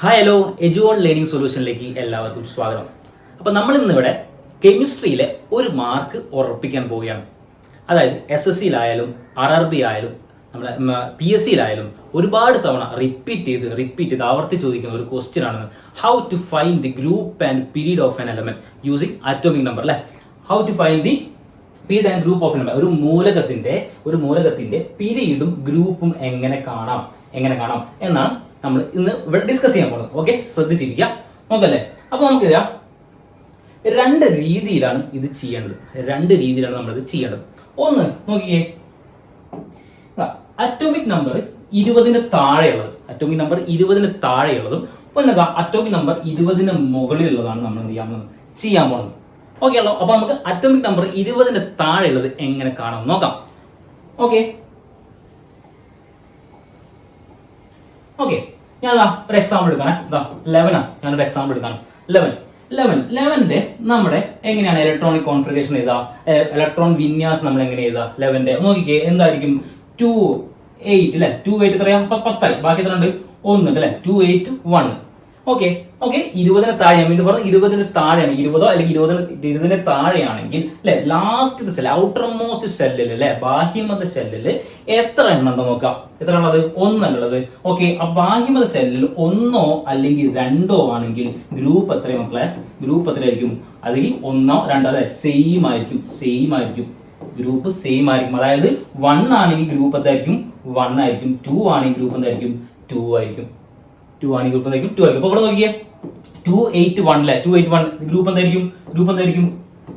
Hi hello എജുവോൺ learning സൊല്യൂഷനിലേക്ക് എല്ലാവർക്കും സ്വാഗതം. അപ്പോൾ നമ്മൾ ഇന്നിവിടെ കെമിസ്ട്രിയിലെ ഒരു മാർക്ക് ഉറപ്പിക്കാൻ പോവുകയാണ്. അതായത് എസ് എസ് സിയിലായാലും ആർ ആർ ബി ആയാലും നമ്മളെ പി എസ് സിയിലായാലും ഒരുപാട് തവണ റിപ്പീറ്റ് ചെയ്ത് റിപ്പീറ്റ് ചെയ്ത് ആവർത്തി ചോദിക്കുന്ന ഒരു ക്വസ്റ്റ്യൻ ആണ് how to find the group and period of an element using atomic number അല്ലെ? How to find the period and group of element ഒരു മൂലകത്തിന്റെ ഒരു മൂലകത്തിന്റെ പീരീഡും ഗ്രൂപ്പും എങ്ങനെ കാണാം? എങ്ങനെ കാണാം? എന്നാണ് നമ്മൾ ഇന്ന് ഇവിടെ ഡിസ്കസ് ചെയ്യാൻ പോകുന്നത്. ഓക്കെ ശ്രദ്ധിച്ചിരിക്കുക. നോക്കല്ലേ? അപ്പൊ നമുക്കിതാ രണ്ട് രീതിയിലാണ് ഇത് ചെയ്യേണ്ടത്. രണ്ട് രീതിയിലാണ് നമ്മൾ ഇത് ചെയ്യേണ്ടത്. ഒന്ന് നോക്കിയേ അറ്റോമിക് നമ്പർ ഇരുപതിന് താഴെയുള്ളത്. അറ്റോമിക് നമ്പർ ഇരുപതിന് താഴെയുള്ളതും ഒന്നതാ അറ്റോമിക് നമ്പർ ഇരുപതിന് മുകളിലുള്ളതാണ് നമ്മൾ എന്ത് ചെയ്യാൻ പോകുന്നത്? ചെയ്യാൻ പോകുന്നത്. ഓക്കെ ആണല്ലോ അപ്പൊ നമുക്ക് അറ്റോമിക് നമ്പർ ഇരുപതിന് താഴെയുള്ളത് എങ്ങനെ കാണാം? നോക്കാം. ഓക്കെ ഓക്കെ ഞാൻ ഒരു എക്സാമ്പിൾ എടുക്കാനേ ഇതാ ലെവനാ ഞാനൊരു എക്സാമ്പിൾ എടുക്കാനും ലെവൻ ലെവൻ ലെവന്റെ നമ്മുടെ എങ്ങനെയാണ് ഇലക്ട്രോണിക് കോൺഫിഗറേഷൻ ചെയ്താ ഇലക്ട്രോൺ വിന്യാസം നമ്മൾ എങ്ങനെ ചെയ്താ ലെവന്റെ നോക്കിക്കേ എന്തായിരിക്കും? ടു എയ്റ്റ് അല്ലെ ടു എയ്റ്റ് എത്രയാ? പത്തായി. ബാക്കി എത്ര ഉണ്ട് ഉണ്ട് അല്ലെ two eight one okay okay ഇരുപതിന് താഴെ ഞാൻ വീണ്ടും പറഞ്ഞു ഇരുപതിന് താഴെയാണ്. ഇരുപതോ അല്ലെങ്കിൽ ഇരുപതിന് ഇരുപതിന് താഴെയാണെങ്കിൽ അല്ലെ ലാസ്റ്റ് സെൽ ഔട്ടർ മോസ്റ്റ് സെല്ലിൽ അല്ലെ ബാഹ്യമത സെല്ലിൽ എത്ര എണ്ണം ഉണ്ടോ നോക്കാം. എത്ര ഉള്ളത്? ഒന്നല്ലുള്ളത് ഓക്കെ ആ ബാഹ്യമത സെല്ലിൽ ഒന്നോ അല്ലെങ്കിൽ രണ്ടോ ആണെങ്കിൽ ഗ്രൂപ്പ് എത്രയും മക്കളെ? ഗ്രൂപ്പ് എത്രയായിരിക്കും? അല്ലെങ്കിൽ ഒന്നോ രണ്ടോ അല്ലെ സെയിം ആയിരിക്കും സെയിം ആയിരിക്കും. ഗ്രൂപ്പ് സെയിം ആയിരിക്കും. അതായത് വൺ ആണെങ്കിൽ ഗ്രൂപ്പ് എന്തായിരിക്കും? വൺ ആയിരിക്കും. ടു ആണെങ്കിൽ ഗ്രൂപ്പ് എന്തായിരിക്കും? ടു ആയിരിക്കും. ടു ആണെങ്കിൽ ഗ്രൂപ്പ് എന്തായിരിക്കും? ടു ആയിരിക്കും. അപ്പൊ ഇവിടെ നോക്കിയേ. ടു എയ്റ്റ് വൺ അല്ലെ ടു എയ്റ്റ് വൺ ഗ്രൂപ്പ് എന്തായിരിക്കും? ഗ്രൂപ്പ് എന്തായിരിക്കും?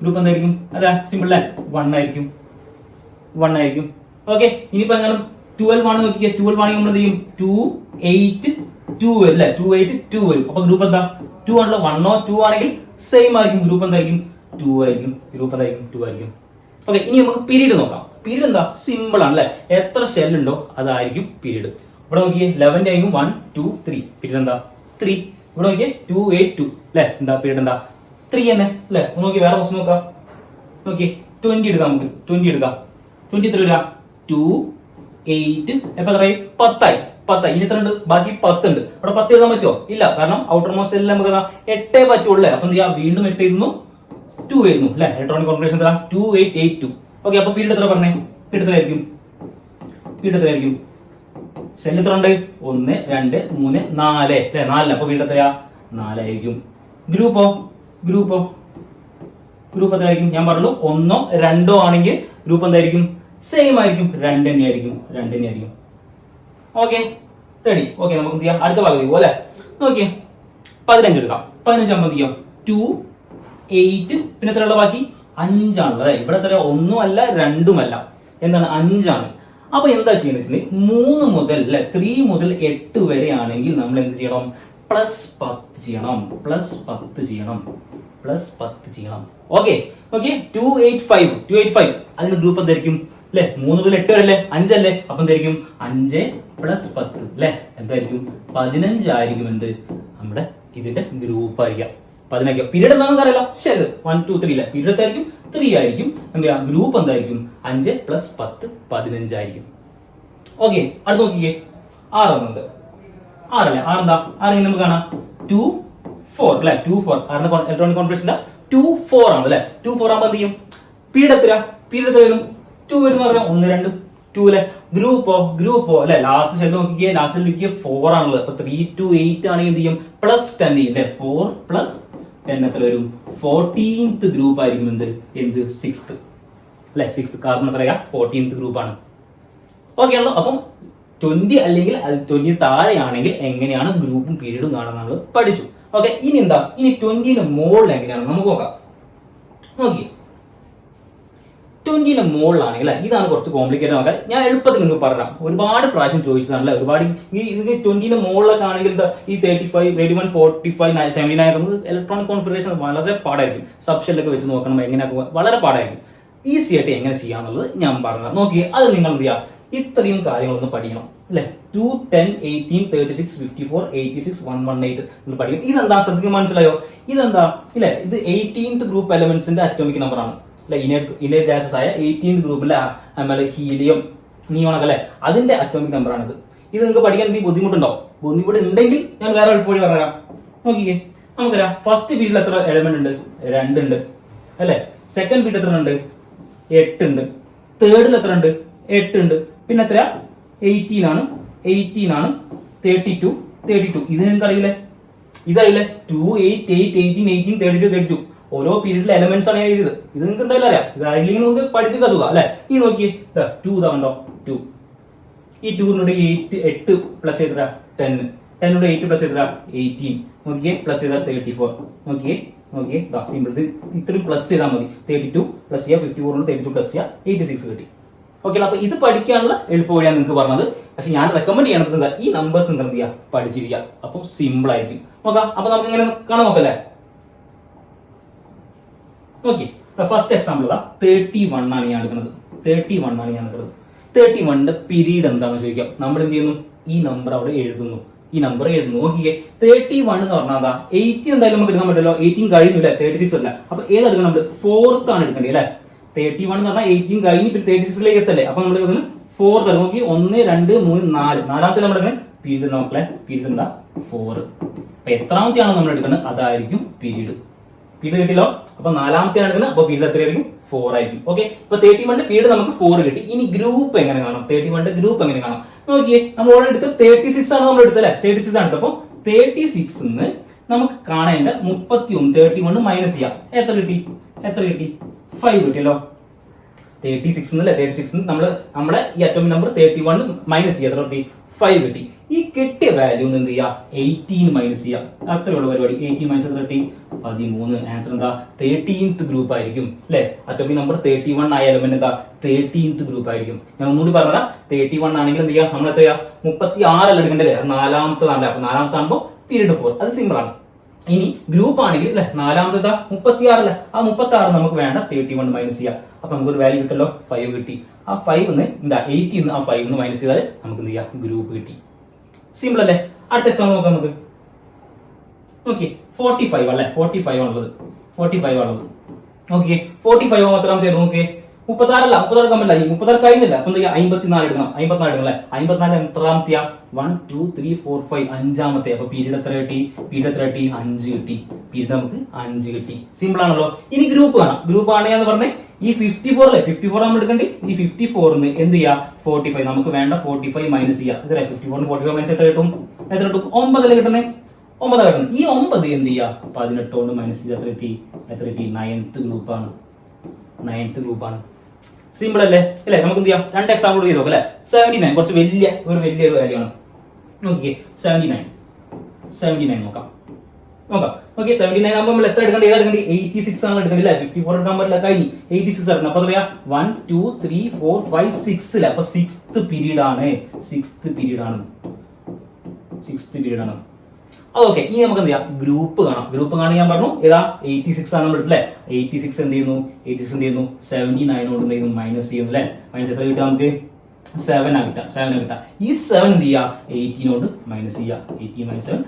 ഗ്രൂപ്പ് എന്തായിരിക്കും? അതാ സിമ്പിൾ അല്ലേ വൺ ആയിരിക്കും. വൺ ആയിരിക്കും. ഓക്കെ ഇനിയിപ്പോ എങ്ങനെ ട്വൽവ് ആണ് നോക്കിയാൽ ട്വൽവ് ആണെങ്കിൽ നമ്മൾ എന്ത് ചെയ്യും ടു എയ്റ്റ് ടു അല്ലേ ടു എയ്റ്റ് ടു വരും. അപ്പൊ ഗ്രൂപ്പ് എന്താ? ടു ആണല്ലോ. വണ്ണോ ടു ആണെങ്കിൽ സെയിം ആയിരിക്കും. ഗ്രൂപ്പ് എന്തായിരിക്കും? ടു ആയിരിക്കും. ഗ്രൂപ്പ് എന്തായിരിക്കും? ടു ആയിരിക്കും. ഓക്കെ ഇനി നമുക്ക് പീരീഡ് നോക്കാം. പീരീഡ് എന്താ? സിമ്പിൾ ആണ് അല്ലെ എത്ര ഷെല്ലുണ്ടോ അതായിരിക്കും പീരീഡ് ഇവിടെ നോക്കിയേ ലെവന്റെ ആയിരിക്കും വൺ ടു ത്രീ പീരീഡ് എന്താ ത്രീ ഇവിടെ നോക്കിയേ ടു എയ്റ്റ് ടു അല്ലെ എന്താ പീരീഡ് എന്താ ത്രീ തന്നെ അല്ലെ നോക്കി വേറെ ക്വസ്റ്റ് നോക്കാം. നോക്കിയേ ട്വന്റി എടുക്കാം നമുക്ക്. ട്വന്റി എടുക്കാം. ട്വന്റി എത്ര വരാ? ടു എയ്റ്റ് എപ്പോ എത്രയായി പത്തായി. പത്തായി. ഇനി എത്ര ഉണ്ട്? ബാക്കി പത്ത് ഉണ്ട്. അവിടെ പത്ത് എഴുതാൻ പറ്റുമോ ഇല്ല. കാരണം ഔട്ടർ മോസ്റ്റ് എല്ലാം നമുക്ക് എട്ടേ പറ്റുള്ളൂ. അപ്പൊ എന്ത് വീണ്ടും എട്ട് എഴുതുന്നു. ടു എഴുതുന്നു. അല്ലെ ഇലക്ട്രോണിക് കോൺഫിഗറേഷൻ എത്ര? Two eight eight two okay അപ്പൊ പീരീഡ് എത്ര പറഞ്ഞേ? പീരീഡ് എത്രയായിരിക്കും? പീരീഡ് എത്ര ആയിരിക്കും സെൽ എത്ര ഉണ്ട് ഒന്ന് രണ്ട് മൂന്ന് നാല്. അല്ലെ നാലല്ല അപ്പൊ വീണ്ടും എത്രയാ? നാലായിരിക്കും. ഗ്രൂപ്പോ? ഗ്രൂപ്പോ? ഗ്രൂപ്പ് എത്രയായിരിക്കും? ഞാൻ പറഞ്ഞു ഒന്നോ രണ്ടോ ആണെങ്കിൽ ഗ്രൂപ്പ് എന്തായിരിക്കും? സെയിം ആയിരിക്കും. രണ്ട് തന്നെ ആയിരിക്കും രണ്ട് തന്നെ ആയിരിക്കും ഓക്കെ. റെഡി ഓക്കെ നമുക്ക് എന്ത് ചെയ്യാം? അടുത്ത പകുതി പോലെ നോക്കിയേ. പതിനഞ്ച് എടുക്കാം. പതിനഞ്ച് എന്ത് ചെയ്യാം? ടു എയ്റ്റ് പിന്നെ എത്രയുള്ള ബാക്കി? അല്ലെ ഇവിടെ എത്ര ഒന്നും അല്ല രണ്ടുമല്ല എന്താണ്? അഞ്ചാണ്. അപ്പൊ എന്താ ചെയ്യുന്നത് മൂന്ന് മുതൽ അല്ലെ ത്രീ മുതൽ എട്ട് വരെ ആണെങ്കിൽ നമ്മൾ എന്ത് ചെയ്യണം? പ്ലസ് പത്ത് ചെയ്യണം. പ്ലസ് പത്ത് ചെയ്യണം. പ്ലസ് പത്ത് ചെയ്യണം. Okay okay two eight five two eight five അതിന്റെ ഗ്രൂപ്പ് എന്തായിരിക്കും? അല്ലെ മൂന്ന് മുതൽ എട്ട് വരെ അഞ്ചല്ലേ അപ്പൊ എന്തായിരിക്കും? അഞ്ച് പ്ലസ് പത്ത്. അല്ലെ എന്തായിരിക്കും? പതിനഞ്ചായിരിക്കും എന്ത്? നമ്മുടെ ഇതിന്റെ ഗ്രൂപ്പ് ആയിരിക്കാം. പതിനഞ്ച്. പീരീഡ് എന്താണെന്ന് അറിയില്ല. ശരി. വൺ ടു ത്രീ അല്ലെ? പീരീഡ് എന്തായിരിക്കും ത്രീ ആയിരിക്കും. എന്താ ഗ്രൂപ്പ് എന്തായിരിക്കും? അഞ്ച് പ്ലസ് പത്ത് പതിനഞ്ചായിരിക്കും ഓക്കെ അടുത്ത് നോക്കിക്കേ. ആറ് ഒന്നുണ്ട് ആറല്ലേ? എന്താ? ആരെങ്കിലും നമുക്ക് കാണാം? ടു ഫോർ അല്ലെ? ടു ഫോർ ആറിന്റെ ഇലക്ട്രോണിക് കോൺഫറൻസിന്റെ ടു ഫോർ ആണ് അല്ലെ? ടു ഫോർ ആകുമ്പോൾ എന്ത് ചെയ്യും? പീഡത്തില പീഡത്തിൽ വരും? ടു വരും പറഞ്ഞാൽ ഒന്ന് രണ്ട് ടു അല്ലെ? ഗ്രൂപ്പോ ഗ്രൂപ്പോ അല്ലെ? ലാസ്റ്റ് ഷെഡ് നോക്കിക്കേ. ലാസ്റ്റ് നോക്കിയ ഫോർ ആണുള്ളത്. അപ്പൊ ത്രീ ടു എയ്റ്റ് ആണെങ്കിൽ എന്ത് ചെയ്യും? പ്ലസ് ടെൻ ചെയ്യും അല്ലെ? ഫോർ പ്ലസ് എത്ര വരും ഫോർട്ടീൻത്ത് ഗ്രൂപ്പ് ആയിരിക്കും എന്ത്? എന്ത്? സിക്സ്ത് അല്ലെ? സിക്സ്ത് കാർബൺ എത്രയാ? ഫോർട്ടീൻത്ത് ഗ്രൂപ്പ് ആണ്. ഓക്കെ ആണല്ലോ അപ്പം ട്വന്റി അല്ലെങ്കിൽ ട്വന്റി താഴെയാണെങ്കിൽ എങ്ങനെയാണ് ഗ്രൂപ്പും പീരീഡും കാണുന്നത് നമ്മൾ പഠിച്ചു. ഓക്കെ ഇനി എന്താ? ഇനി ട്വന്റിന്റെ മോളിൽ എങ്ങനെയാണ് നമുക്ക് നോക്കാം. നോക്കി ട്വന്റിന്റെ മുകളിലാണ് അല്ലേ? ഇതാണ് കുറച്ച് കോംപ്ലിക്കേറ്റഡ് നോക്കാൻ ഞാൻ എളുപ്പത്തിൽ നിങ്ങൾക്ക് പറയാം ഒരുപാട് പ്രാവശ്യം ചോദിച്ചതാണ് അല്ലേ ഒരുപാട് ഈ ഇത് ട്വന്റിന്റെ മുകളിലൊക്കെ ആണെങ്കിൽ ഈ thirty five thirty one forty five seventy nine നമുക്ക് ഇലക്ട്രോണിക് കോൺഫിഗറേഷൻ വളരെ പാടായിരിക്കും. സബ്ഷെല്ലൊക്കെ വെച്ച് നോക്കണം എങ്ങനെയൊക്കെ വളരെ പാടായിരിക്കും. ഈസി ആയിട്ട് എങ്ങനെ ചെയ്യാന്നുള്ളത് ഞാൻ പറഞ്ഞു നോക്കി അത് നിങ്ങൾ എന്ത് ചെയ്യുക ഇത്രയും കാര്യങ്ങളൊന്ന് പഠിക്കണം അല്ലെ? Two ten eighteen thirty six fifty four eighty six one one eight എന്ന് പഠിക്കും ഇതെന്താ? ശ്രദ്ധിക്കാൻ മനസ്സിലായോ? ഇതെന്താ? ഇല്ലേ? ഇത് എയ്റ്റീൻത് ഗ്രൂപ്പ് എലമെന്റ്സിന്റെ അറ്റോമിക് നമ്പർ അല്ലെ ഇനേറ്റ് ഗ്യാസസ് ആയ എയ്റ്റീൻ ഗ്രൂപ്പിലെ നമ്മൾ ഹീലിയം നിയോണൊക്കെ അല്ലെ അതിന്റെ അറ്റോമിക് നമ്പർ ആണിത്. ഇത് നിങ്ങൾക്ക് പഠിക്കാൻ എന്തെങ്കിലും ബുദ്ധിമുട്ടുണ്ടോ? ബുദ്ധിമുട്ട് ഉണ്ടെങ്കിൽ ഞാൻ വേറെ എളുപ്പവഴി പറയാം നോക്കിക്കേ നമുക്കറിയാം ഫസ്റ്റ് പീരീഡിൽ എത്ര എലമെന്റ് ഉണ്ട്? രണ്ടുണ്ട് അല്ലെ? സെക്കൻഡ് പീരീഡ് എത്ര ഉണ്ട്? എട്ട് ഉണ്ട്. തേർഡിൽ എത്ര ഉണ്ട്? എട്ട് ഉണ്ട്. പിന്നെ എത്ര എയ്റ്റീൻ ആണ്. എയ്റ്റീൻ ആണ്. തേർട്ടി ടു തേർട്ടി ടു ഇത് നിങ്ങൾക്ക് അറിയില്ലേ? ഇതറിയില്ലേ? Two eight eight eighteen eighteen thirty two thirty two ഓരോ പീരീഡിലെ എലമെന്റ്സ് ആണ് എഴുതിയത്. ഇത് നിങ്ങൾക്ക് എന്തായാലും അറിയാം. ഇത് അല്ലെങ്കിൽ നിങ്ങൾക്ക് പഠിച്ചൊക്കെ സുഖം. അല്ലെ? ഈ നോക്കി ടു ഇതാ കണ്ടോ? ടു ഈ ടൂറിനോട് എയ്റ്റ് എട്ട് പ്ലസ് ചെയ്ത ടെൻ ടെന്നോട് എയ്റ്റ് പ്ലസ് ചെയ്താ എയ്റ്റീൻ നോക്കിയേ പ്ലസ് ചെയ്താൽ തേർട്ടി ഫോർ നോക്കിയേ. നോക്കിയേ സിമ്പിൾ ഇത് ഇത്രയും പ്ലസ് ചെയ്താൽ മതി. തേർട്ടി ടു പ്ലസ് ചെയ്യുക ഫിഫ്റ്റി ഫോറിനോട് തേർട്ടി ടു പ്ലസ് ചെയ്യുക എയ്റ്റി സിക്സ് കിട്ടി ഓക്കെ അപ്പൊ ഇത് പഠിക്കാനുള്ള എളുപ്പ വഴിയാണ് നിങ്ങൾക്ക് പറഞ്ഞത്. പക്ഷെ ഞാൻ റെക്കമെൻഡ് ചെയ്യണത് എന്താ? ഈ നമ്പേഴ്സ് എന്ത് പഠിച്ചിരിക്കുക. അപ്പം സിമ്പിൾ ആയിരിക്കും. നോക്കാം. അപ്പൊ നമുക്ക് ഇങ്ങനെ കാണാൻ നോക്കല്ലേ okay first example thirty one ആണ് ഞാൻ എടുക്കുന്നത്. തേർട്ടി വൺ ആണ് ഞാൻ എടുക്കുന്നത്. തേർട്ടി വണ്ണിന്റെ പീരീഡ് എന്താണെന്ന് ചോദിക്കാം. നമ്മൾ എന്ത് ചെയ്യുന്നു? ഈ നമ്പർ അവിടെ എഴുതുന്നു. ഈ നമ്പർ എഴുതുന്നു. നോക്കിയേ തേർട്ടി വൺ എന്ന് പറഞ്ഞാൽ എന്താ? എയ്റ്റി എന്തായാലും നമുക്ക് എടുക്കാൻ പറ്റില്ല എയ്റ്റീൻ കഴിയുന്നില്ല തേർട്ടി സിക്സ് അല്ല? അപ്പൊ ഏതെടുക്കണം നമ്മൾ ഫോർത്ത് ആണ് എടുക്കേണ്ടത് അല്ലേ? തേർട്ടി വൺ എന്ന് പറഞ്ഞാൽ എയ്റ്റീൻ കഴിഞ്ഞ് പിന്നെ തേർട്ടി സിക്സിലേക്ക് എത്തല്ലേ? അപ്പൊ നമ്മൾ ഇതിന് ഫോർത്ത് ആണ്. നോക്കി ഒന്ന് രണ്ട് മൂന്ന് നാല്. നാലാമത്തെ നമ്മുടെ പീരീഡ് നോക്കലേ പീരീഡ് എന്താ? ഫോർ അപ്പൊ എത്രാമത്തെയാണ് നമ്മൾ എടുക്കുന്നത്? അതായിരിക്കും പീരീഡ് പീരീഡ് കിട്ടിയല്ലോ അപ്പൊ നാലാമത്തെ എടുക്കുന്നത് അപ്പൊ പീഡ് എത്രയായിരിക്കും? ഫോർ ആയിരിക്കും. ഓക്കെ ഇപ്പൊ തേർട്ടി വണ്ണിന്റെ പീഡ് നമുക്ക് ഫോർ കിട്ടി. ഇനി ഗ്രൂപ്പ് എങ്ങനെ കാണാം? തേർട്ടി വണ്ണിന്റെ ഗ്രൂപ്പ് എങ്ങനെ കാണാം? നോക്കിയേ നമ്മൾ ഓൾറെഡി എടുത്ത് തേർട്ടി സിക്സ് ആണ് നമ്മൾ എടുത്തത് അല്ലെ തേർട്ടി സിക്സ് ആണ് അപ്പൊ തേർട്ടി സിക്സ് നമുക്ക് കാണേണ്ട മുപ്പത്തി ഒന്ന് തേർട്ടി വൺ മൈനസ് ചെയ്യാം. എത്ര കിട്ടി? എത്ര കിട്ടി? ഫൈവ് കിട്ടിയല്ലോ. തേർട്ടി സിക്സ് തേർട്ടി സിക്സ് നമ്മൾ നമ്മുടെ ഈ atomic number thirty one minus ചെയ്യാം. എത്ര കിട്ടി? ഫൈവ് കിട്ടി. ഈ കിട്ടിയ വാല്യൂ എന്ത് ചെയ്യുക എയ്റ്റീൻ മൈനസ് ചെയ്യുക അത്രയുള്ള പരിപാടി. എയ്റ്റീൻ മൈനസ് എത്ര കിട്ടി? പതിമൂന്ന്. ആൻസർ എന്താ? തേർട്ടീൻത്ത് ഗ്രൂപ്പ് ആയിരിക്കും. അല്ലെ? അറ്റോമിക് നമ്പർ തേർട്ടി വൺ ആയ എലമെന്റ് എന്താ? തേർട്ടീൻത്ത് ഗ്രൂപ്പ് ആയിരിക്കും. ഞാൻ ഒന്നുകൂടി പറഞ്ഞാൽ തേർട്ടി വൺ ആണെങ്കിൽ എന്ത് ചെയ്യാം? നമ്മൾ എത്രയാ മുപ്പത്തി ആറല്ല എടുക്കേണ്ടത് നാലാമത്തെ നാലാമത്തെ ആകുമ്പോൾ പീരീഡ് ഫോർ അത് സിമ്പിൾ ആണ്. ഇനി ഗ്രൂപ്പ് ആണെങ്കിൽ അല്ലെ നാലാമത്തെ മുപ്പത്തി ആറല്ല ആ മുപ്പത്തി ആറ് നമുക്ക് വേണ്ട തേർട്ടി വൺ മൈനസ് ചെയ്യാം. അപ്പൊ നമുക്ക് ഒരു വാല്യൂ കിട്ടല്ലോ ഫൈവ് കിട്ടി. ആ ഫൈവ് എന്താ എയ്റ്റി ആ ഫൈവ് മൈനസ് ചെയ്താൽ നമുക്ക് എന്ത് ചെയ്യാം? ഗ്രൂപ്പ് കിട്ടി. സിമ്പിൾ അല്ലേ? അടുത്ത എക്സാമ്പിൾ നോക്കാം നമുക്ക്. ഓക്കെ ഫോർട്ടി ഫൈവ് അല്ലേ? ഫോർട്ടി ഫൈവ് ആണുള്ളത്. ഫോർട്ടി ഫൈവ് ആണുള്ളത്. ഓക്കെ ഫോർട്ടി ഫൈവ് മാത്രം തരും നോക്കിയേ. മുപ്പത്താറല്ല മുപ്പത്താറ് കമ്മല്ല ഈ മുപ്പത്താറ് കഴിഞ്ഞില്ല. അപ്പൊ എന്താ അമ്പത്തിനാല് എടുക്കണം അമ്പത്തിനാല് എടുക്കണം അല്ലെ അമ്പത്തിനാല് എത്രാമത്തെയാ one two three four five അഞ്ചാമത്തെ. അപ്പൊ പീരീഡ് എത്ര കിട്ടി? പീരീഡ് എത്ര കിട്ടി? അഞ്ച് കിട്ടി. പീരീഡ് നമുക്ക് അഞ്ച് കിട്ടി. സിമ്പിൾ ആണല്ലോ. ഇനി ഗ്രൂപ്പ് കാണാം. ഗ്രൂപ്പ് ആണ് എന്ന് പറഞ്ഞേ? ഈ ഫിഫ്റ്റി ഫോർ അല്ലേ? ഫിഫ്റ്റി ഫോർ നമ്മൾ എടുക്കണ്ടേ? ഈ ഫിഫ്റ്റി ഫോറിന് എന്ത് ചെയ്യാ? ഫോർട്ടി ഫൈവ് നമുക്ക് വേണ്ട ഫോർട്ടി ഫൈവ് മൈനസ് ചെയ്യാം. എത്ര ഫിഫ്റ്റി ഫോറിന് ഫോർട്ടി ഫൈവ് മൈനസ് എത്ര കിട്ടും? എത്ര കിട്ടും? ഒമ്പതല്ലേ കിട്ടണേ ഒമ്പത് കിട്ടണം ഈ ഒമ്പത് എന്ത് ചെയ്യാ? പതിനെട്ട് കൊണ്ട് മൈനസ് ചെയ്ത് എത്ര കിട്ടി? എത്ര കിട്ടി? നയൻത്ത് ഗ്രൂപ്പാണ് നയൻത്ത് ഗ്രൂപ്പാണ് സിമ്പിൾ അല്ലേ? അല്ലേ? നമുക്ക് എന്ത് ചെയ്യാം? രണ്ട് എക്സാമ്പിൾ ചെയ്ത് നോക്കാം അല്ലേ? സെവന്റി നയൻ കുറച്ച് വലിയ ഒരു വലിയ ഒരു വാല്യൂ ആണ് നോക്കിയേ സെവന്റി നയൻ സെവന്റി നയൻ നോക്കാം. നോക്കാം. ഓക്കെ സെവന്റി നയൻ ആകുമ്പോൾ നമ്മൾ എത്ര എടുക്കേണ്ടത് ഏതാ എടുക്കേണ്ടത് എയ്റ്റി സിക്സ് ആണ് എടുക്കേണ്ടത് അല്ലേ? ഫിഫ്റ്റി ഫോർ എടുക്കാൻ പറ്റില്ല. കഴിഞ്ഞു എയ്റ്റി സിക്സ് എടുക്കണം അപ്പൊ പറയാ one two three four five six അപ്പൊ സിക്സ്ത് പീരീഡ് ആണ്. സിക്സ്ത് പീരീഡ് ആണ്. സിക്സ്ത് പീരീഡ് ആണ്. ഓക്കെ ഇനി നമുക്ക് എന്ത് ചെയ്യാം? ഗ്രൂപ്പ് കാണാം. ഗ്രൂപ്പ് കാണാൻ ഞാൻ പറഞ്ഞു. ഏതാ? എയ്റ്റി സിക്സ് ആണ് നമ്മൾ എടുത്തല്ലേ എയ്റ്റി സിക്സ് എന്ത് ചെയ്യുന്നു? എയ്റ്റി സിക്സ് എന്ത് ചെയ്യുന്നു? സെവന്റി നയനോട് എന്ത് ചെയ്യുന്നു? മൈനസ് ചെയ്യുന്നു അല്ലേ? മൈനസ് എത്ര കിട്ടാം നമുക്ക്? സെവൻ ആ കിട്ടാം സെവൻ ആ കിട്ടാം ഈ സെവൻ എന്ത് ചെയ്യുക? എയ്റ്റീനോട് മൈനസ് ചെയ്യുക. Eighteen minus seven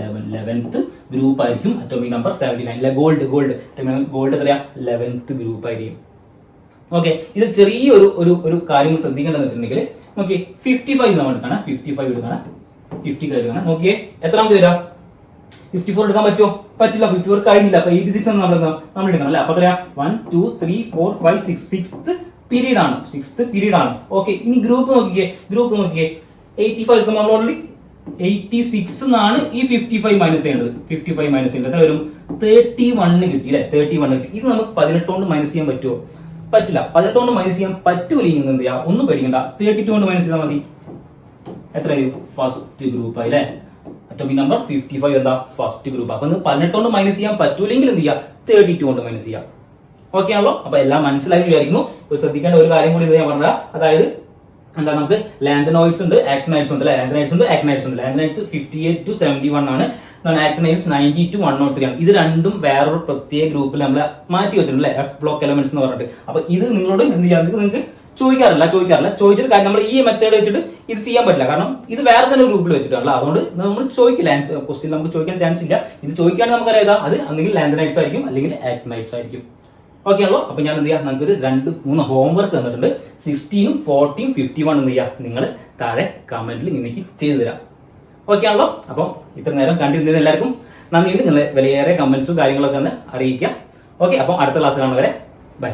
eleven eleventh group ആയിരിക്കും അറ്റോമിക് നമ്പർ സെവന്റി നയൻ അല്ലെ ഗോൾഡ് ഗോൾഡ് ഗോൾഡ് എത്രയാ? ലെവൻത്ത് ഗ്രൂപ്പ് ആയിരിക്കും. ഓക്കെ ഇത് ചെറിയൊരു ഒരു ഒരു കാര്യം ശ്രദ്ധിക്കേണ്ടതെന്ന് വെച്ചിട്ടുണ്ടെങ്കിൽ നോക്കി ഫിഫ്റ്റി ഫൈവ് നമ്മൾ എടുക്കണം ഫിഫ്റ്റി ഫൈവ് എടുക്കണം ഫിഫ്റ്റി എടുക്കണം നോക്കിയേ എത്രാമത് വരാം ഫിഫ്റ്റി ഫോർ എടുക്കാൻ പറ്റുമോ? പറ്റില്ല ഫിഫ്റ്റി ഫോർ കഴിഞ്ഞില്ല അപ്പൊ എയ്റ്റി സിക്സ് നമ്മൾ നമ്മൾ എടുക്കണം അല്ലെ? അപ്പൊ എത്രയാ one two three four five six six period ആണ്. സിക്സ് പീരീഡ് ആണ്. ഓക്കെ ഇനി ഗ്രൂപ്പ് നോക്കിക്കേ ഗ്രൂപ്പ് നോക്കിക്കേ. എയ്റ്റി ഫൈവ് എടുക്കുമ്പോൾ നമ്മൾ ഓൾറെഡി എയ്റ്റി സിക്സ് എന്നാണ് ഈ ഫിഫ്റ്റി ഫൈവ് മൈനസ് ചെയ്യേണ്ടത്. ഫിഫ്റ്റി ഫൈവ് മൈനസ് ചെയ്യേണ്ടത്. എത്ര വരും? തേർട്ടി വണ്ണ് കിട്ടി അല്ലെ? തേർട്ടി വണ്ണ് കിട്ടി. ഇത് നമുക്ക് പതിനെട്ട് കൊണ്ട് മൈനസ് ചെയ്യാൻ പറ്റുമോ? പറ്റില്ല. പതിനെട്ട് കൊണ്ട് മൈനസ് ചെയ്യാൻ എന്ത് ചെയ്യാം? ഒന്നും പേടിക്കണ്ട. തേർട്ടി ടു കൊണ്ട് മൈനസ് ചെയ്താൽ മതി. എത്രയായി? ഫസ്റ്റ് ഗ്രൂപ്പ് ആയി അല്ലേ? അറ്റോമിക് നമ്പർ ഫിഫ്റ്റി ഫൈവ് എന്താ? ഫസ്റ്റ് ഗ്രൂപ്പ് അപ്പൊ പതിനെട്ട് കൊണ്ട് മൈനസ് ചെയ്യാൻ പറ്റൂലെങ്കിൽ എന്ത് ചെയ്യാം? തേർട്ടി ടു കൊണ്ട് മൈനസ് ചെയ്യാം. ഓക്കെ ആണല്ലോ? അപ്പൊ എല്ലാം മനസ്സിലായി വിചാരിക്കുന്നു. ശ്രദ്ധിക്കേണ്ട ഒരു കാര്യം കൂടി ഞാൻ പറഞ്ഞത് അതായത് എന്താ നമുക്ക് ലാൻഡനോയിഡ്സ് ഉണ്ട് ആക്നൈഡ്സ് ഉണ്ട് ലാൻഡനൈഡ്സ് ഉണ്ട് ആക്നൈഡ്സ് ഉണ്ട്. Lanthanides fifty eight to seventy one ആണ്. Actinides ninety to one nought three ആണ്. ഇത് രണ്ടും വേറൊരു പ്രത്യേക ഗ്രൂപ്പിൽ നമ്മൾ മാറ്റി വെച്ചിട്ടുണ്ട് എഫ് ബ്ലോക്ക് എലമെന്റ്സ് എന്ന് പറഞ്ഞിട്ട്. അപ്പൊ ഇത് നിങ്ങളോട് എന്ത് ചെയ്യാൻ നിങ്ങൾക്ക് ചോദിക്കാറില്ല ചോദിക്കാറില്ല. ചോദിച്ചിട്ട് കാര്യം നമ്മൾ ഈ മെത്തേഡ് വെച്ചിട്ട് ഇത് ചെയ്യാൻ പറ്റില്ല. കാരണം ഇത് വേറെ തന്നെ ഗ്രൂപ്പിൽ വെച്ചിട്ടാണല്ലോ അതുകൊണ്ട് നമ്മൾ ചോദിക്കില്ല. ക്വസ്റ്റ്യൻ നമുക്ക് ചോദിക്കാൻ ചാൻസ് ഇല്ല. ഇത് ചോദിക്കുകയാണെങ്കിൽ നമുക്കറിയാം ഏതാ അത് അല്ലെങ്കിൽ ലാൻഡനൈറ്റ്സ് ആയിരിക്കും അല്ലെങ്കിൽ ആക്ടനൈറ്റ്സ് ആയിരിക്കും. ഓക്കെ ആണല്ലോ അപ്പൊ ഞാൻ എന്ത് ചെയ്യാം? നമുക്ക് ഒരു രണ്ട് മൂന്ന് ഹോംവർക്ക് തന്നിട്ടുണ്ട്. സിക്സ്റ്റീനും ഫോർട്ടീൻ ഫിഫ്റ്റി വൺ എന്ത് ചെയ്യാം? നിങ്ങൾ താഴെ കമന്റിൽ എനിക്ക് ചെയ്തു തരാം. ഓക്കെ ആണല്ലോ അപ്പം ഇത്ര നേരം കണ്ടിരുന്നത് എല്ലാവർക്കും നന്ദിയുണ്ട്. നിങ്ങൾ വിലയേറെ കമന്റ്സും കാര്യങ്ങളൊക്കെ ഒന്ന് അറിയിക്കാം ഓക്കെ അപ്പം അടുത്ത ക്ലാസ് കാണുന്നവരെ ബൈ